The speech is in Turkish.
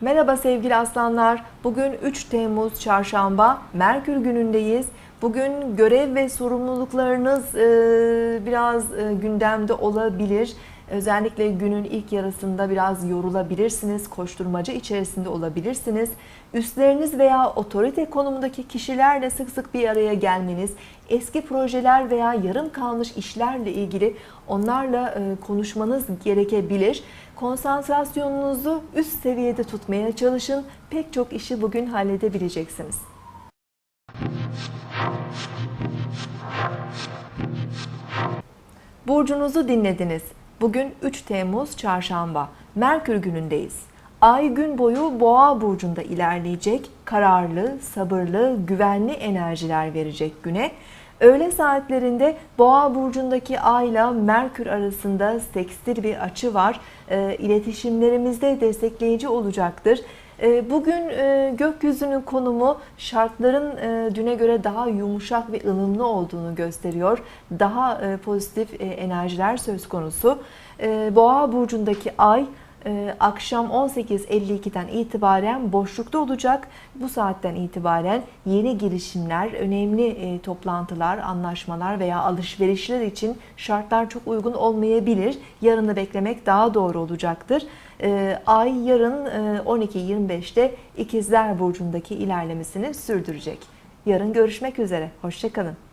Merhaba sevgili aslanlar. Bugün 3 Temmuz Çarşamba, Merkür günündeyiz. Bugün görev ve sorumluluklarınız e, biraz e, gündemde olabilir. Özellikle günün ilk yarısında biraz yorulabilirsiniz, koşturmacı içerisinde olabilirsiniz. Üstleriniz veya otorite konumundaki kişilerle sık sık bir araya gelmeniz, eski projeler veya yarım kalmış işlerle ilgili onlarla e, konuşmanız gerekebilir. Konsantrasyonunuzu üst seviyede tutmaya çalışın. Pek çok işi bugün halledebileceksiniz. Burcunuzu dinlediniz. Bugün 3 Temmuz Çarşamba. Merkür günündeyiz. Ay gün boyu Boğa burcunda ilerleyecek. Kararlı, sabırlı, güvenli enerjiler verecek güne. Öğle saatlerinde Boğa burcundaki Ay ile Merkür arasında sekstil bir açı var. E, iletişimlerimizde destekleyici olacaktır. E, Bugün e, gökyüzünün konumu şartların e, düne göre daha yumuşak ve ılımlı olduğunu gösteriyor. Daha e, pozitif enerjiler söz konusu. Boğa burcundaki ay akşam 18.52'den itibaren boşlukta olacak. Bu saatten itibaren yeni girişimler, önemli e, toplantılar, anlaşmalar veya alışverişler için şartlar çok uygun olmayabilir. Yarını beklemek daha doğru olacaktır. E, Ay yarın e, 12.25'te İkizler Burcu'ndaki ilerlemesini sürdürecek. Yarın görüşmek üzere. Hoşçakalın.